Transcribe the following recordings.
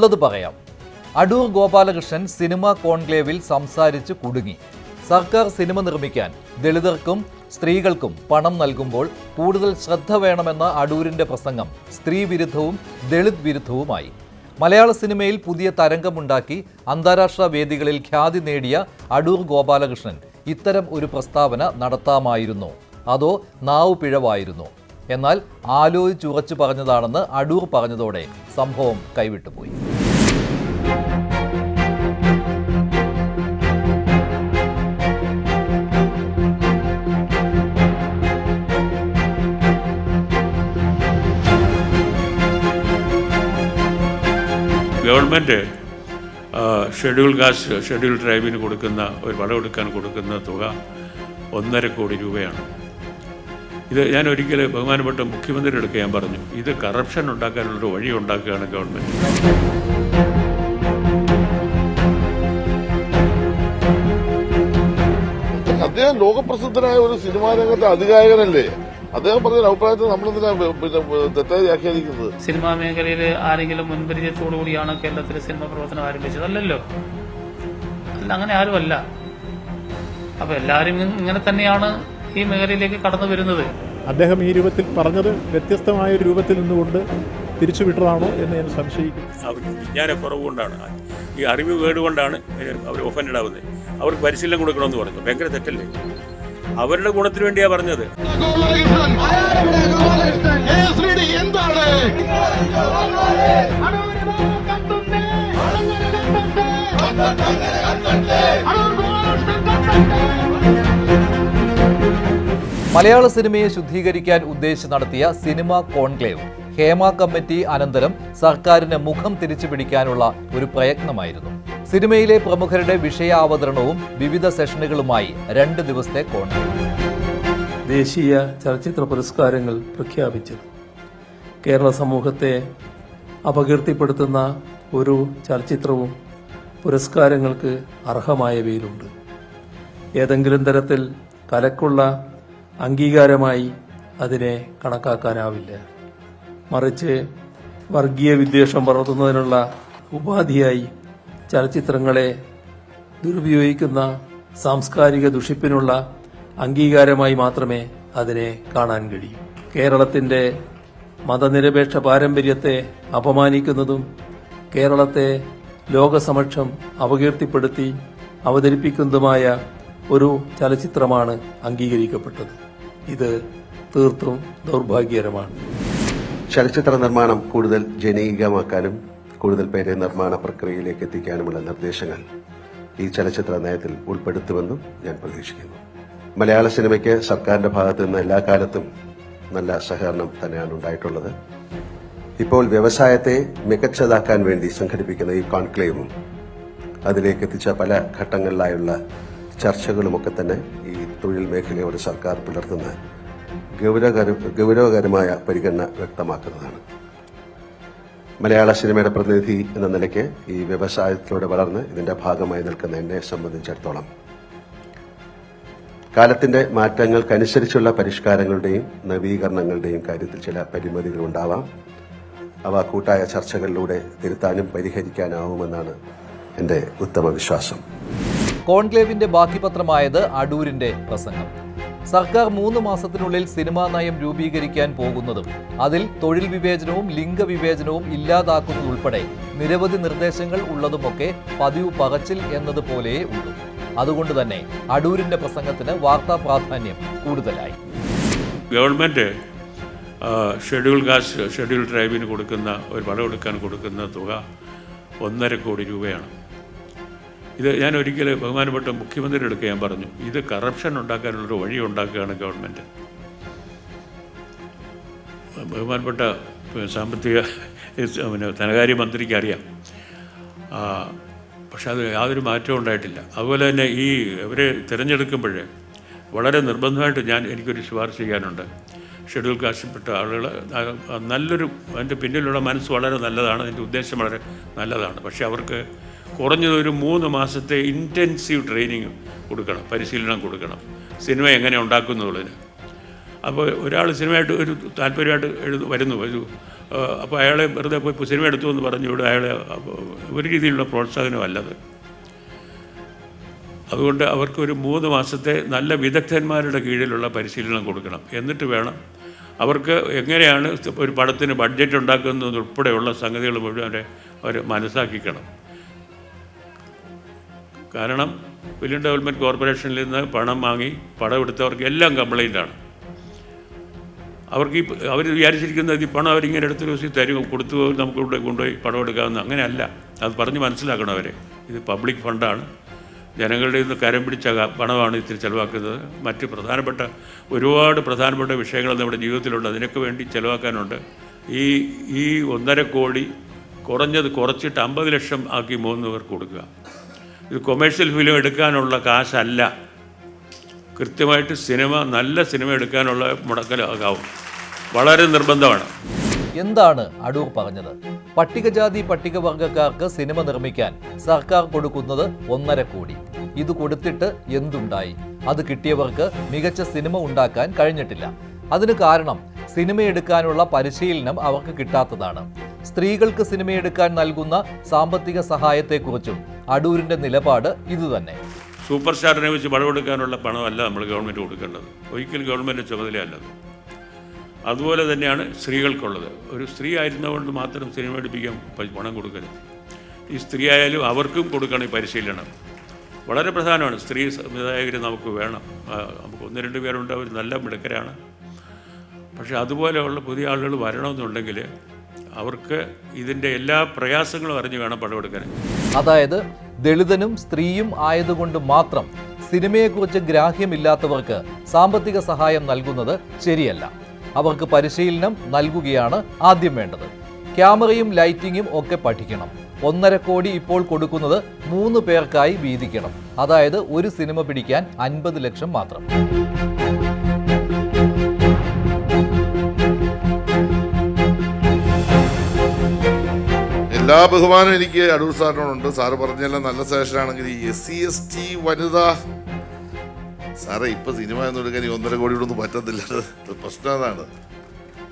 ഉള്ളത് പറയാം. അടൂർ ഗോപാലകൃഷ്ണൻ സിനിമ കോൺക്ലേവിൽ സംസാരിച്ച് കുടുങ്ങി. സർക്കാർ സിനിമ നിർമ്മിക്കാൻ ദളിതർക്കും സ്ത്രീകൾക്കും പണം നൽകുമ്പോൾ കൂടുതൽ ശ്രദ്ധ വേണമെന്ന അടൂരിന്റെ പ്രസംഗം സ്ത്രീ വിരുദ്ധവും ദളിത് വിരുദ്ധവുമായി. മലയാള സിനിമയിൽ പുതിയ തരംഗമുണ്ടാക്കി അന്താരാഷ്ട്ര വേദികളിൽ ഖ്യാതി നേടിയ അടൂർ ഗോപാലകൃഷ്ണൻ ഇത്തരം ഒരു പ്രസ്താവന നടത്താമായിരുന്നു. അതോ നാവ് പിഴവായിരുന്നു. എന്നാൽ ആലോചിച്ചുറച്ചു പറഞ്ഞതാണെന്ന് അടൂർ പറഞ്ഞതോടെ സംഭവം കൈവിട്ടുപോയി. ഗവൺമെന്റ് ഷെഡ്യൂൾ കാസ്റ്റ് ഷെഡ്യൂൾ ട്രൈബിന് കൊടുക്കുന്ന ഒരു വളമെടുക്കാൻ കൊടുക്കുന്ന തുക ഒന്നര കോടി രൂപയാണ്. ഇത് ഞാൻ ഒരിക്കൽ ബഹുമാനപ്പെട്ട മുഖ്യമന്ത്രിയുടെ അടുത്ത് ഞാൻ പറഞ്ഞു ഇത് കറപ്ഷൻ ഉണ്ടാക്കാനുള്ളൊരു വഴി ഉണ്ടാക്കുകയാണ് ഗവൺമെന്റ് അദ്ദേഹം ലോകപ്രസിദ്ധനായ ഒരു സിനിമാ രംഗത്തെ അധികായകനല്ലേ അദ്ദേഹം പറഞ്ഞ അഭിപ്രായത്തിൽ നമ്മളെന്തിനാ പിന്നെ തെറ്റായി വ്യാഖ്യാനിക്കുന്നത്? സിനിമാ മേഖലയിൽ ആരെങ്കിലും മുൻപരിചയത്തോടുകൂടിയാണ് കേരളത്തിലെ സിനിമ പ്രവർത്തനം ആരംഭിച്ചത് അല്ലല്ലോ അല്ല അങ്ങനെ ആരുമല്ല. അപ്പൊ എല്ലാവരും ഇങ്ങനെ തന്നെയാണ് ഈ മേഖലയിലേക്ക് കടന്നു വരുന്നത്. അദ്ദേഹം ഈ രൂപത്തിൽ പറഞ്ഞത് വ്യത്യസ്തമായ ഒരു രൂപത്തിൽ നിന്നുകൊണ്ട് തിരിച്ചുവിട്ടതാണോ എന്ന് ഞാൻ സംശയിക്കുന്നു. അവർ വിജ്ഞാനക്കുറവ് കൊണ്ടാണ് ഈ അറിവ് കേടുകൊണ്ടാണ് അവർ ഓഫൻഡ് ആവുന്നത്. അവർക്ക് പരിശീലനം കൊടുക്കണമെന്ന് പറഞ്ഞു. ഭയങ്കര തെറ്റല്ലേ? അവരുടെ ഗുണത്തിന് വേണ്ടിയാ പറഞ്ഞത്. മലയാള സിനിമയെ ശുദ്ധീകരിക്കാൻ ഉദ്ദേശിച്ച് നടത്തിയ സിനിമ കോൺക്ലേവ്. ഹേമ കമ്മിറ്റി അനന്തരം സർക്കാരിന് മുഖം തിരിച്ചു പിടിക്കാനുള്ള ഒരു പ്രയത്നമായിരുന്നു. സിനിമയിലെ പ്രമുഖരുടെ വിഷയാവതരണവും വിവിധ സെഷനുകളുമായി രണ്ട് ദിവസത്തെ കോൺഗ്രസ് ദേശീയ ചലച്ചിത്ര പുരസ്കാരങ്ങൾ പ്രഖ്യാപിച്ചു. കേരള സമൂഹത്തെ അപകീർത്തിപ്പെടുത്തുന്ന ഒരു ചലച്ചിത്രവും പുരസ്കാരങ്ങൾക്ക് അർഹമായവയിലുണ്ട് ഏതെങ്കിലും തരത്തിൽ കലക്കുള്ള അംഗീകാരമായി അതിനെ കണക്കാക്കാനാവില്ല. മറിച്ച് വർഗീയ വിദ്വേഷം വളർത്തുന്നതിനുള്ള ഉപാധിയായി ചലച്ചിത്രങ്ങളെ ദുരുപയോഗിക്കുന്ന സാംസ്കാരിക ദുഷിപ്പിനുള്ള അംഗീകാരമായി മാത്രമേ അതിനെ കാണാൻ കഴിയൂ. കേരളത്തിന്റെ മതനിരപേക്ഷ പാരമ്പര്യത്തെ അപമാനിക്കുന്നതും കേരളത്തെ ലോകസമക്ഷം അപകീർത്തിപ്പെടുത്തി അവതരിപ്പിക്കുന്നതുമായ ഒരു ചലച്ചിത്രമാണ് അംഗീകരിക്കപ്പെട്ടത്. ഇത് തീർത്തും ദൗർഭാഗ്യകരമാണ്. ചലച്ചിത്ര നിർമ്മാണം കൂടുതൽ ജനകീയമാക്കാനും കൂടുതൽ പേരെ നിർമ്മാണ പ്രക്രിയയിലേക്ക് എത്തിക്കാനുമുള്ള നിർദ്ദേശങ്ങൾ ഈ ചലച്ചിത്ര നയത്തിൽ ഉൾപ്പെടുത്തുമെന്നും ഞാൻ പ്രതീക്ഷിക്കുന്നു. മലയാള സിനിമയ്ക്ക് സർക്കാരിന്റെ ഭാഗത്തു നിന്ന് എല്ലാ കാലത്തും നല്ല സഹകരണം തന്നെയാണ് ഉണ്ടായിട്ടുള്ളത്. ഇപ്പോൾ വ്യവസായത്തെ മികച്ചതാക്കാൻ വേണ്ടി സംഘടിപ്പിക്കുന്ന ഈ കോൺക്ലേവും അതിലേക്ക് എത്തിച്ച പല ഘട്ടങ്ങളിലായുള്ള ചർച്ചകളുമൊക്കെ തന്നെ ഈ തൊഴിൽ മേഖലയോട് സർക്കാർ പുലർത്തുന്ന ഗൗരവകര ഗൗരവകരമായ പരിഗണന വ്യക്തമാക്കുന്നതാണ്. മലയാള സിനിമയുടെ പ്രതിനിധി എന്ന നിലയ്ക്ക് ഈ വ്യവസായത്തിലൂടെ വളർന്ന് ഇതിന്റെ ഭാഗമായി നിൽക്കുന്ന എന്നെ സംബന്ധിച്ചിടത്തോളം. കാലത്തിന്റെ മാറ്റങ്ങൾക്കനുസരിച്ചുള്ള പരിഷ്കാരങ്ങളുടെയും നവീകരണങ്ങളുടെയും കാര്യത്തിൽ ചില പരിമിതികൾ ഉണ്ടാവാം. അവ കൂട്ടായ ചർച്ചകളിലൂടെ തിരുത്താനും പരിഹരിക്കാനാവുമെന്നാണ് എന്റെ ഉത്തമ വിശ്വാസം കോൺക്ലേവിന്റെ ബാക്കി പത്രമായത് അടൂരിന്റെ പ്രസംഗം. സർക്കാർ മൂന്ന് മാസത്തിനുള്ളിൽ സിനിമാ നയം രൂപീകരിക്കാൻ പോകുന്നതും അതിൽ തൊഴിൽ വിവേചനവും ലിംഗവിവേചനവും ഇല്ലാതാക്കുന്നതുൾപ്പെടെ നിരവധി നിർദ്ദേശങ്ങൾ ഉള്ളതുമൊക്കെ പതിവ് പകച്ചിൽ എന്നതുപോലെയേ ഉള്ളൂ. അതുകൊണ്ട് തന്നെ അടൂരിന്റെ പ്രസംഗത്തിന് വാർത്താ പ്രാധാന്യം കൂടുതലായി. ഗവൺമെന്റ് ഷെഡ്യൂൾ കാസ്റ്റ് ഷെഡ്യൂൾ ട്രൈബിന് കൊടുക്കുന്ന ഒരു വളമെടുക്കാൻ കൊടുക്കുന്ന തുക ഒന്നര കോടി രൂപയാണ്. ഇത് ഞാൻ ഒരിക്കൽ ബഹുമാനപ്പെട്ട മുഖ്യമന്ത്രിയുടെ അടുക്ക ഞാൻ പറഞ്ഞു ഇത് കറപ്ഷൻ ഉണ്ടാക്കാനുള്ളൊരു വഴി ഉണ്ടാക്കുകയാണ് ഗവൺമെന്റ് ബഹുമാനപ്പെട്ട സാമ്പത്തിക പിന്നെ ധനകാര്യ മന്ത്രിക്ക് അറിയാം. പക്ഷെ അത് യാതൊരു മാറ്റവും ഉണ്ടായിട്ടില്ല. അതുപോലെ തന്നെ ഈ ഇവരെ തിരഞ്ഞെടുക്കുമ്പോൾ വളരെ നിർബന്ധമായിട്ട് ഞാൻ എനിക്കൊരു ശുപാർശ ചെയ്യാനുണ്ട്. ഷെഡ്യൂൾ കാസ്റ്റിൽപ്പെട്ട ആളുകൾ നല്ലൊരു അതിന്റെ പിന്നിലുള്ള മനസ്സ് വളരെ നല്ലതാണ്. അതിന്റെ ഉദ്ദേശം വളരെ നല്ലതാണ്. പക്ഷേ അവർക്ക് കുറഞ്ഞത് ഒരു മൂന്ന് മാസത്തെ ഇന്റൻസീവ് ട്രെയിനിങ് കൊടുക്കണം പരിശീലനം കൊടുക്കണം. സിനിമ എങ്ങനെ ഉണ്ടാക്കുന്നുള്ളതിന്. അപ്പോൾ ഒരാൾ സിനിമയായിട്ട് ഒരു താല്പര്യമായിട്ട് എഴുതു വരുന്നു ഒരു അപ്പോൾ അയാളെ വെറുതെ പോയി സിനിമ എടുത്തു എന്ന് പറഞ്ഞു ഇവിടെ അയാളെ ഒരു രീതിയിലുള്ള പ്രോത്സാഹനമല്ലത്. അതുകൊണ്ട് അവർക്ക് ഒരു മൂന്ന് മാസത്തെ നല്ല വിദഗ്ധന്മാരുടെ കീഴിലുള്ള പരിശീലനം കൊടുക്കണം. എന്നിട്ട് വേണം അവർക്ക് എങ്ങനെയാണ് ഒരു പടത്തിന് ബഡ്ജറ്റ് ഉണ്ടാക്കുന്നത് ഉൾപ്പെടെയുള്ള സംഗതികൾ മുഴുവൻ അവരെ അവർ മനസ്സാക്കിക്കണം കാരണം ഫിലിം ഡെവലപ്മെന്റ് കോർപ്പറേഷനിൽ നിന്ന് പണം വാങ്ങി പടം എടുത്തവർക്ക് എല്ലാം കംപ്ലൈന്റാണ് അവർക്ക് ഈ അവർ വിചാരിച്ചിരിക്കുന്നത് ഈ പണം അവരിങ്ങനെ എടുത്ത് ദിവസം തരും കൊടുത്തു നമുക്ക് ഇവിടെ കൊണ്ടുപോയി പണം എടുക്കാമെന്ന്. അങ്ങനെയല്ല. അത് പറഞ്ഞ് മനസ്സിലാക്കണം അവരെ. ഇത് പബ്ലിക് ഫണ്ടാണ് ജനങ്ങളുടെ നിന്ന് കരം പിടിച്ച പണമാണ് ഇത്തിരി ചിലവാക്കുന്നത്. മറ്റ് പ്രധാനപ്പെട്ട ഒരുപാട് പ്രധാനപ്പെട്ട വിഷയങ്ങൾ നമ്മുടെ ജീവിതത്തിലുണ്ട്. അതിനൊക്കെ വേണ്ടി ചിലവാക്കാനുണ്ട്. ഈ ഈ ഒന്നര കോടി കുറഞ്ഞത് കുറച്ചിട്ട് അമ്പത് ലക്ഷം ആക്കി മൂന്ന് പേർക്ക് കൊടുക്കുക. ഇത് കൊമേഴ്ഷ്യൽ ഫിലിം എടുക്കാനുള്ള കാശല്ല. കൃത്യമായിട്ട് സിനിമ നല്ല സിനിമ എടുക്കാനുള്ള മുടക്കലാകാവും. വളരെ നിർബന്ധമാണ്. എന്താണ് അടൂർ പറഞ്ഞത്? പട്ടികജാതി പട്ടികവർഗക്കാർക്ക് സിനിമ നിർമ്മിക്കാൻ സർക്കാർ കൊടുക്കുന്നത് ഒന്നര കോടി. ഇത് കൊടുത്തിട്ട് എന്തുണ്ടായി? അത് കിട്ടിയവർക്ക് മികച്ച സിനിമ ഉണ്ടാക്കാൻ കഴിഞ്ഞിട്ടില്ല. അതിന് കാരണം സിനിമയെടുക്കാനുള്ള പരിശീലനം അവർക്ക് കിട്ടാത്തതാണ്. സ്ത്രീകൾക്ക് സിനിമയെടുക്കാൻ നൽകുന്ന സാമ്പത്തിക സഹായത്തെക്കുറിച്ചും അടൂരിന്റെ നിലപാട് ഇതുതന്നെ. സൂപ്പർ സ്റ്റാറിനെ വെച്ച് പടമെടുക്കാനുള്ള പണമല്ല നമ്മൾ ഗവൺമെന്റ് കൊടുക്കേണ്ടത്. ഒരിക്കലും ഗവൺമെന്റ് ചുമതലയല്ല അതുപോലെ തന്നെയാണ് സ്ത്രീകൾക്കുള്ളത്. ഒരു സ്ത്രീ ആയിരുന്നതുകൊണ്ട് മാത്രം സിനിമ എടുപ്പിക്കാൻ പണം കൊടുക്കരുത്. ഈ സ്ത്രീ ആയാലും അവർക്കും കൊടുക്കണം ഈ പരിശീലനം. വളരെ പ്രധാനമാണ്. സ്ത്രീ സംവിധായകർ നമുക്ക് വേണം. നമുക്ക് ഒന്ന് രണ്ട് പേരുണ്ട്. അവർ നല്ല മിടുക്കരാണ്. പക്ഷേ അതുപോലെയുള്ള പുതിയ ആളുകൾ വരണമെന്നുണ്ടെങ്കിൽ അവർക്ക് ഇതിന്റെ എല്ലാ പ്രയാസങ്ങളും അറിഞ്ഞ് വേണം പടമെടുക്കാൻ അതായത് ദളിതനും സ്ത്രീയും ആയതുകൊണ്ട് മാത്രം സിനിമയെക്കുറിച്ച് ഗ്രാഹ്യമില്ലാത്തവർക്ക് സാമ്പത്തിക സഹായം നൽകുന്നത് ശരിയല്ല. അവർക്ക് പരിശീലനം നൽകുകയാണ് ആദ്യം വേണ്ടത്. ക്യാമറയും ലൈറ്റിങ്ങും ഒക്കെ പഠിക്കണം. ഒന്നര കോടി ഇപ്പോൾ കൊടുക്കുന്നത് മൂന്ന് പേർക്കായി വീതിക്കണം. അതായത് ഒരു സിനിമ പിടിക്കാൻ അൻപത് ലക്ഷം മാത്രം. എല്ലാ ബഹുമാനവും എനിക്ക് അടൂർ സാറിനോടുണ്ട്. സാറ് പറഞ്ഞെല്ലാം നല്ല സജഷനാണെങ്കിൽ എസ് സി എസ് ടി വനിത സാറേ ഇപ്പൊ സിനിമ എന്ന് എടുക്കാൻ ഈ ഒന്നര കോടി ഒന്നും പറ്റത്തില്ല പ്രശ്നം അതാണ്.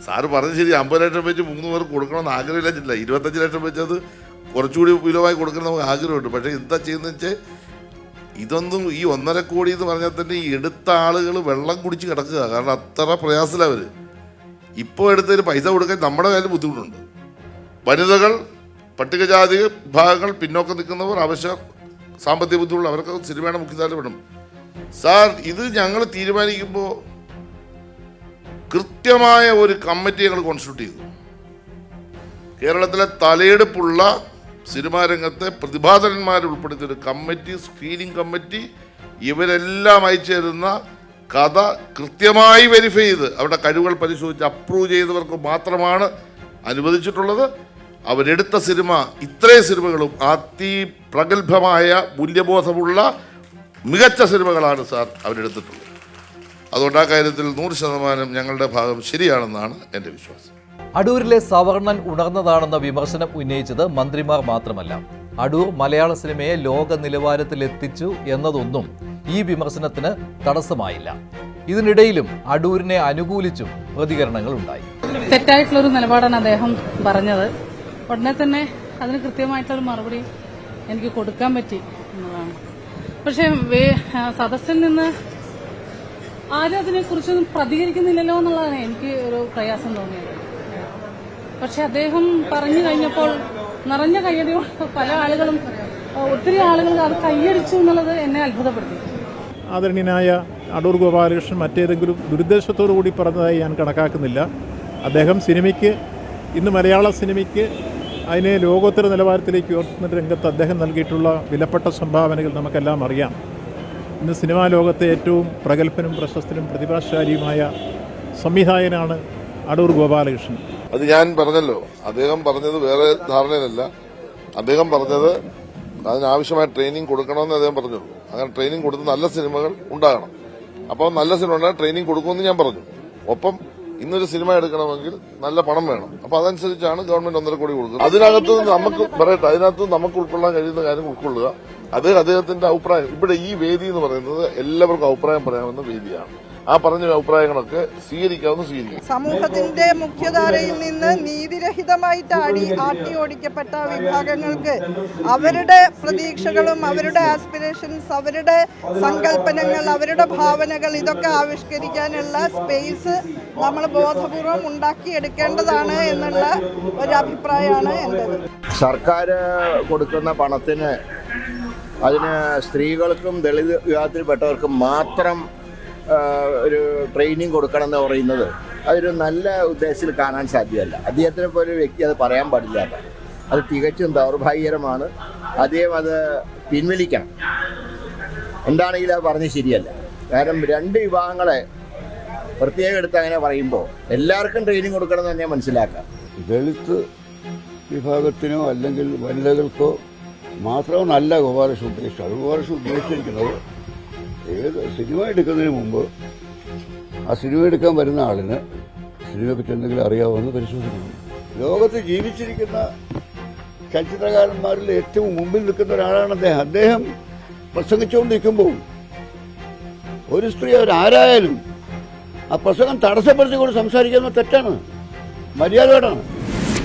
സാറ് പറഞ്ഞ ശരി അമ്പത് ലക്ഷം വെച്ച് മൂന്ന് പേർക്ക് കൊടുക്കണമെന്ന് ആഗ്രഹമില്ല ഇരുപത്തഞ്ച് ലക്ഷം വെച്ചത് കുറച്ചുകൂടി വിലവായി കൊടുക്കണം നമുക്ക് ആഗ്രഹമുണ്ട്. പക്ഷേ എന്താ ചെയ്യുന്നത് വെച്ചാൽ ഇതൊന്നും ഈ ഒന്നര കോടി എന്ന് പറഞ്ഞാൽ തന്നെ ഈ എടുത്ത ആളുകൾ വെള്ളം കുടിച്ച് കിടക്കുക. കാരണം അത്ര പ്രയാസമില്ല അവർ ഇപ്പോൾ എടുത്തതിന് പൈസ കൊടുക്കാൻ നമ്മുടെ കയ്യിൽ ബുദ്ധിമുട്ടുണ്ട്. വനിതകൾ പട്ടികജാതി വിഭാഗങ്ങൾ പിന്നോക്കം നിൽക്കുന്നവർ അവശ്യ സാമ്പത്തിക ബുദ്ധിമുട്ടുള്ള അവർക്ക് സിനിമയുടെ മുഖ്യധാര വിടും സാർ ഇത് ഞങ്ങൾ തീരുമാനിക്കുമ്പോൾ കൃത്യമായ ഒരു കമ്മിറ്റി ഞങ്ങൾ കോൺസ്റ്റിറ്റ്യൂട്ട് ചെയ്തു. കേരളത്തിലെ തലയെടുപ്പുള്ള സിനിമാ രംഗത്തെ പ്രതിഭാധരന്മാരെ ഉൾപ്പെടുത്തിയ ഒരു കമ്മിറ്റി സ്ക്രീനിങ് കമ്മിറ്റി ഇവരെല്ലാം അയച്ചു തരുന്ന കഥ കൃത്യമായി വെരിഫൈ ചെയ്ത് അവരുടെ കഴിവുകൾ പരിശോധിച്ച് അപ്രൂവ് ചെയ്തവർക്ക് മാത്രമാണ് അനുവദിച്ചിട്ടുള്ളത്. അവരെടുത്ത സിനിമ ഇത്രയും സിനിമകളും അതി പ്രഗത്ഭമായ മൂല്യബോധമുള്ള മികച്ച സിനിമകളാണ് സാർ അവരെടുത്തിട്ടുള്ളത്. അതുകൊണ്ട് ആ കാര്യത്തിൽ നൂറ് ശതമാനം ഞങ്ങളുടെ ഭാഗം ശരിയാണെന്നാണ് എന്റെ വിശ്വാസം. അടൂരിലെ സവർണൻ ഉണർന്നതാണെന്ന വിമർശനം ഉന്നയിച്ചത് മന്ത്രിമാർ മാത്രമല്ല അടൂർ മലയാള സിനിമയെ ലോക നിലവാരത്തിലെത്തിച്ചു എന്നതൊന്നും ഈ വിമർശനത്തിന് തടസ്സമായില്ല. ഇതിനിടയിലും അടൂരിനെ അനുകൂലിച്ചും പ്രതികരണങ്ങൾ ഉണ്ടായി തെറ്റായിട്ടുള്ളൊരു നിലപാടാണ് അദ്ദേഹം പറഞ്ഞത്. ഉടനെ തന്നെ അതിന് കൃത്യമായിട്ടുള്ള മറുപടി എനിക്ക് കൊടുക്കാൻ പറ്റി എന്നതാണ്. പക്ഷേ സദസ്സിൽ നിന്ന് ആരും അതിനെക്കുറിച്ചൊന്നും പ്രതികരിക്കുന്നില്ലല്ലോ എന്നുള്ളതാണ് എനിക്ക് ഒരു പ്രയാസം തോന്നിയത്. പക്ഷെ അദ്ദേഹം പറഞ്ഞു കഴിഞ്ഞപ്പോൾ നിറഞ്ഞ കയ്യടിയോട് പല ആളുകളും ഒത്തിരി ആളുകൾ അത് കൈയടിച്ചു എന്നുള്ളത് എന്നെ അത്ഭുതപ്പെടുത്തി. ആദരണീയനായ അടൂർ ഗോപാലകൃഷ്ണൻ മറ്റേതെങ്കിലും ദുരുദ്ദേശത്തോടു കൂടി പറഞ്ഞതായി ഞാൻ കണക്കാക്കുന്നില്ല. അദ്ദേഹം സിനിമയ്ക്ക് ഇന്ന് മലയാള സിനിമയ്ക്ക് അതിനെ ലോകോത്തര നിലവാരത്തിലേക്ക് ഉയർത്തുന്ന രംഗത്ത് അദ്ദേഹം നൽകിയിട്ടുള്ള വിലപ്പെട്ട സംഭാവനകൾ നമുക്കെല്ലാം അറിയാം. ഇന്ന് സിനിമാ ലോകത്തെ ഏറ്റവും പ്രഗത്ഭനും പ്രശസ്തനും പ്രതിഭാശാലിയുമായ സംവിധായകനാണ് അടൂർ ഗോപാലകൃഷ്ണൻ. അത് ഞാൻ പറഞ്ഞല്ലോ. അദ്ദേഹം പറഞ്ഞത് വേറെ ധാരണയിലല്ല. അദ്ദേഹം പറഞ്ഞത് അതിനാവശ്യമായ ട്രെയിനിങ് കൊടുക്കണമെന്ന് അദ്ദേഹം പറഞ്ഞു. അങ്ങനെ ട്രെയിനിങ് കൊടുത്ത് നല്ല സിനിമകൾ ഉണ്ടാകണം. അപ്പോൾ നല്ല സിനിമ ഉണ്ടാകാൻ ട്രെയിനിങ് കൊടുക്കുമെന്ന് ഞാൻ പറഞ്ഞു. ഒപ്പം ഇന്നൊരു സിനിമ എടുക്കണമെങ്കിൽ നല്ല പണം വേണം. അപ്പൊ അതനുസരിച്ചാണ് ഗവൺമെന്റ് ഒന്നര കോടി കൊടുക്കുന്നത്. അതിനകത്ത് നമുക്ക് പറയട്ടെ അതിനകത്ത് നമുക്ക് ഉൾക്കൊള്ളാൻ കഴിയുന്ന കാര്യം ഉൾക്കൊള്ളുക. അത് അദ്ദേഹത്തിന്റെ അഭിപ്രായം. ഇവിടെ ഈ വേദി എന്ന് പറയുന്നത് എല്ലാവർക്കും അഭിപ്രായം പറയാമെന്ന വേദിയാണ്. ആ പറഞ്ഞ അഭിപ്രായങ്ങളൊക്കെ സ്വീകരിക്കാവുന്ന സ്വീകരിക്കും സമൂഹത്തിന്റെ മുഖ്യധാരയിൽ നിന്ന് നീതിരഹിതമായിട്ട് അടി ആട്ടി ഓടിക്കപ്പെട്ട വിഭാഗങ്ങൾക്ക് അവരുടെ പ്രതീക്ഷകളും അവരുടെ ആസ്പിറേഷൻസ് അവരുടെ സങ്കല്പനങ്ങൾ അവരുടെ ഭാവനകൾ ഇതൊക്കെ ആവിഷ്കരിക്കാനുള്ള സ്പേസ് നമ്മൾ ബോധപൂർവം ഉണ്ടാക്കിയെടുക്കേണ്ടതാണ് എന്നുള്ള ഒരു അഭിപ്രായമാണ് എന്റെത് സർക്കാർ കൊടുക്കുന്ന പണത്തിന് അതിന് സ്ത്രീകൾക്കും ദളിത് വിഭാഗത്തിൽപ്പെട്ടവർക്കും മാത്രം ഒരു ട്രെയിനിങ് കൊടുക്കണം എന്ന് പറയുന്നത്. അതൊരു നല്ല ഉദ്ദേശത്തിൽ കാണാൻ സാധ്യമല്ല. അദ്ദേഹത്തിനെ പോലെ ഒരു വ്യക്തി അത് പറയാൻ പാടില്ല. അത് തികച്ചും ദൗർഭാഗ്യകരമാണ്. അദ്ദേഹം അത് പിൻവലിക്കണം. എന്താണെങ്കിലും അത് പറഞ്ഞ് ശരിയല്ല. കാരണം രണ്ട് വിഭാഗങ്ങളെ പ്രത്യേകം എടുത്ത് അങ്ങനെ പറയുമ്പോൾ എല്ലാവർക്കും ട്രെയിനിങ് കൊടുക്കണം എന്ന് തന്നെ മനസ്സിലാക്കാം. ദളിത് വിഭാഗത്തിനോ അല്ലെങ്കിൽ വനിതകൾക്കോ മാത്രമല്ല ഗോപാലകൃഷ്ണൻ ഉദ്ദേശിച്ചത് ഗോപാലകൃഷ്ണൻ ഉദ്ദേശിച്ചിരിക്കുന്നത് ഏത് സിനിമ എടുക്കുന്നതിന് മുമ്പ് ആ സിനിമ എടുക്കാൻ വരുന്ന ആളിന് സിനിമയെ പറ്റി എന്തെങ്കിലും അറിയാവുമെന്ന് പരിശോധിക്കണം. ലോകത്ത് ജീവിച്ചിരിക്കുന്ന ചലച്ചിത്രകാരന്മാരിൽ ഏറ്റവും മുമ്പിൽ നിൽക്കുന്ന ഒരാളാണ് അദ്ദേഹം. അദ്ദേഹം പ്രസംഗിച്ചുകൊണ്ടിരിക്കുമ്പോൾ ഒരു സ്ത്രീ അവരാരായാലും ആ പ്രസംഗം തടസ്സപ്പെടുത്തിക്കൊണ്ട് സംസാരിക്കുന്നത് തെറ്റാണ്. മര്യാദയോടാണ്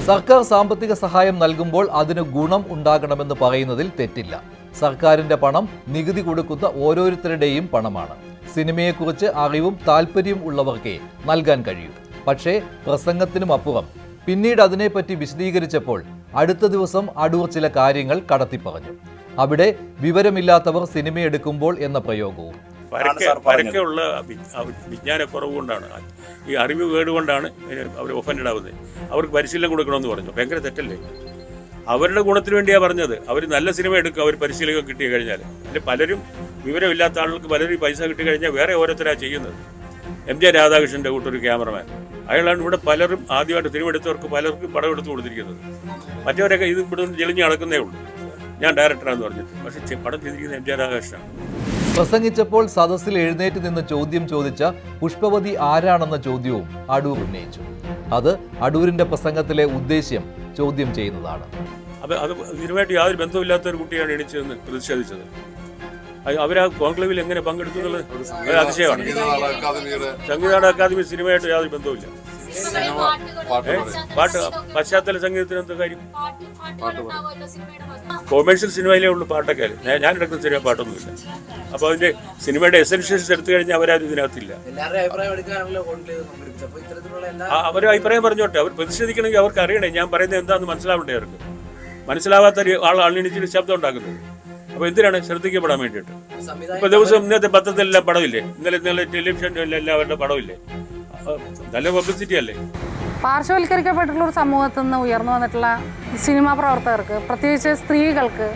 സർക്കാർ സാമ്പത്തിക സഹായം നൽകുമ്പോൾ അതിന് ഗുണം ഉണ്ടാകണമെന്ന് പറയുന്നതിൽ തെറ്റില്ല. സർക്കാരിന്റെ പണം നികുതി കൊടുക്കുന്ന ഓരോരുത്തരുടെയും പണമാണ്. സിനിമയെക്കുറിച്ച് അറിവും താല്പര്യവും ഉള്ളവർക്കേ നൽകാൻ കഴിയൂ. പക്ഷേ പ്രസംഗത്തിനും അപ്പുറം പിന്നീട് അതിനെപ്പറ്റി വിശദീകരിച്ചപ്പോൾ അടുത്ത ദിവസം അടൂർ ചില കാര്യങ്ങൾ കടത്തിപ്പറഞ്ഞു. അവിടെ വിവരമില്ലാത്തവർ സിനിമ എടുക്കുമ്പോൾ എന്ന പ്രയോഗവും. പരക്കെയുള്ള പരക്കെ ഉള്ള വി- വിജ്ഞാനക്കുറവ് കൊണ്ടാണ്. ഈ അറിവ് കേടുകൊണ്ടാണ് അവർ ഒഫൻഡ് ആവുന്നത്. അവർക്ക് പരിശീലനം കൊടുക്കണമെന്ന് പറഞ്ഞു. ഭയങ്കര തെറ്റല്ലേ? അവരുടെ ഗുണത്തിന് വേണ്ടിയാണ് പറഞ്ഞത്. അവർ നല്ല സിനിമ എടുക്കുക അവർ പരിശീലനം കിട്ടി കഴിഞ്ഞാൽ അതിൽ പലരും വിവരമില്ലാത്ത ആളുകൾക്ക് പലരും പൈസ കിട്ടി കഴിഞ്ഞാൽ വേറെ ഓരോരുത്തരാണ് ചെയ്യുന്നത്. എം ജെ രാധാകൃഷ്ണന്റെ കൂട്ടൊരു ക്യാമറമാൻ. അയാളാണ് ഇവിടെ പലരും ആദ്യമായിട്ട് സിനിമ എടുത്തവർക്ക് പലർക്കും പടം എടുത്തു കൊടുത്തിരിക്കുന്നത്. മറ്റവരൊക്കെ ഇത് ഇവിടെ നിന്ന് ജെളിഞ്ഞ് നടക്കുന്നേ ഉള്ളൂ. ഞാൻ ഡയറക്ടറാന്ന് പറഞ്ഞിട്ട്. പക്ഷേ പടം ചെയ്തിരിക്കുന്നത് എം ജെ രാധാകൃഷ്ണനാണ്. പ്രസംഗിച്ചപ്പോൾ സദസ്സിൽ എഴുന്നേറ്റ് നിന്ന് ചോദ്യം ചോദിച്ച പുഷ്പവതി ആരാണെന്ന ചോദ്യവും അടൂർ ഉന്നയിച്ചു. അത് അടൂരിന്റെ പ്രസംഗത്തിലെ ഉദ്ദേശ്യം ചോദ്യം ചെയ്യുന്നതാണ്. അത് അത് ഇതിനുമായിട്ട് യാതൊരു ബന്ധമില്ലാത്ത ഒരു കുട്ടിയാണ് എണീച്ചതെന്ന് പ്രതിഷേധിച്ചത്. അവർ അവരാ കോൺക്ലേവിൽ എങ്ങനെ പങ്കെടുത്തു എന്നുള്ളത് അത് അതിശയമാണ്. സംഗീതാട അക്കാദമി സിനിമയായിട്ട് യാതൊരു ബന്ധവുമില്ല. ഏ? പാട്ട് പശ്ചാത്തല സംഗീതത്തിന് എന്താ കാര്യം? കൊമേഴ്ഷ്യൽ സിനിമയിലേ ഉള്ളൂ പാട്ടൊക്കെ. ഞാൻ എടുക്കുന്ന സിനിമ പാട്ടൊന്നുമില്ല. അപ്പോൾ അതിന്റെ സിനിമയുടെ എസെൻഷ്യൽസ് എടുത്തു കഴിഞ്ഞാൽ അവരാരും ഇതിനകത്തില്ല. അവർ അവർ അഭിപ്രായം പറഞ്ഞോട്ടെ. അവർ പ്രതിഷേധിക്കണമെങ്കിൽ അവർക്ക് അറിയണേ. ഞാൻ പറയുന്നത് എന്താണെന്ന് മനസ്സിലാവണ്ടേ അവർക്ക്? മനസ്സിലാവാത്ത ആളാണ് ആൾ അണിണിച്ചിട്ട് ശബ്ദം ഉണ്ടാക്കുന്നത് അപ്പൊ എന്തിനാണ് ശ്രദ്ധിക്കപ്പെടാൻ വേണ്ടിയിട്ട്? ഇപ്പൊ ദിവസം ഇന്നത്തെ പത്രത്തിലെല്ലാം പടമില്ലേ? ഇന്നലെ ഇന്നലെ ടെലിവിഷനിലെല്ലാം എല്ലാവരുടെ പടമില്ലേ? നല്ല അല്ലേ? പാർശ്വവൽക്കരിക്കപ്പെട്ടിട്ടുള്ള ഒരു സമൂഹത്തിൽ നിന്ന് ഉയർന്നു വന്നിട്ടുള്ള സിനിമാ പ്രവർത്തകർക്ക് പ്രത്യേകിച്ച് സ്ത്രീകൾക്ക്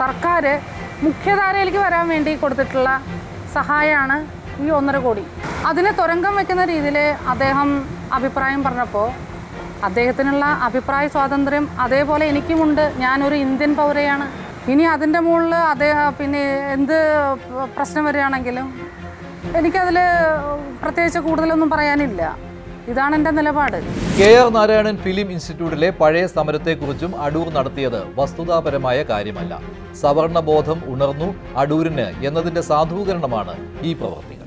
സർക്കാർ മുഖ്യധാരയിലേക്ക് വരാൻ വേണ്ടി കൊടുത്തിട്ടുള്ള സഹായമാണ് ഈ ഒന്നര കോടി. അതിനെ തുരങ്കം വെക്കുന്ന രീതിയിൽ അദ്ദേഹം അഭിപ്രായം പറഞ്ഞപ്പോൾ അദ്ദേഹത്തിനുള്ള അഭിപ്രായ സ്വാതന്ത്ര്യം അതേപോലെ എനിക്കുമുണ്ട്. ഞാനൊരു ഇന്ത്യൻ പൗരയാണ്. ഇനി അതിന്റെ മുകളിൽ അദ്ദേഹം പിന്നെ എന്ത് പ്രശ്നം വരികയാണെങ്കിലും എനിക്കതിൽ പ്രത്യേകിച്ച് കൂടുതലൊന്നും പറയാനില്ല. ഇതാണ് എന്റെ നിലപാട്. കെ ആർ നാരായണൻ ഫിലിം ഇൻസ്റ്റിറ്റ്യൂട്ടിലെ പഴയ സമരത്തെക്കുറിച്ചും അടൂർ നടത്തിയത് വസ്തുതാപരമായ കാര്യമല്ല. സവർണബോധം ഉണർന്നു അടൂരിന് എന്നതിന്റെ സാധൂകരണമാണ് ഈ പ്രവൃത്തി.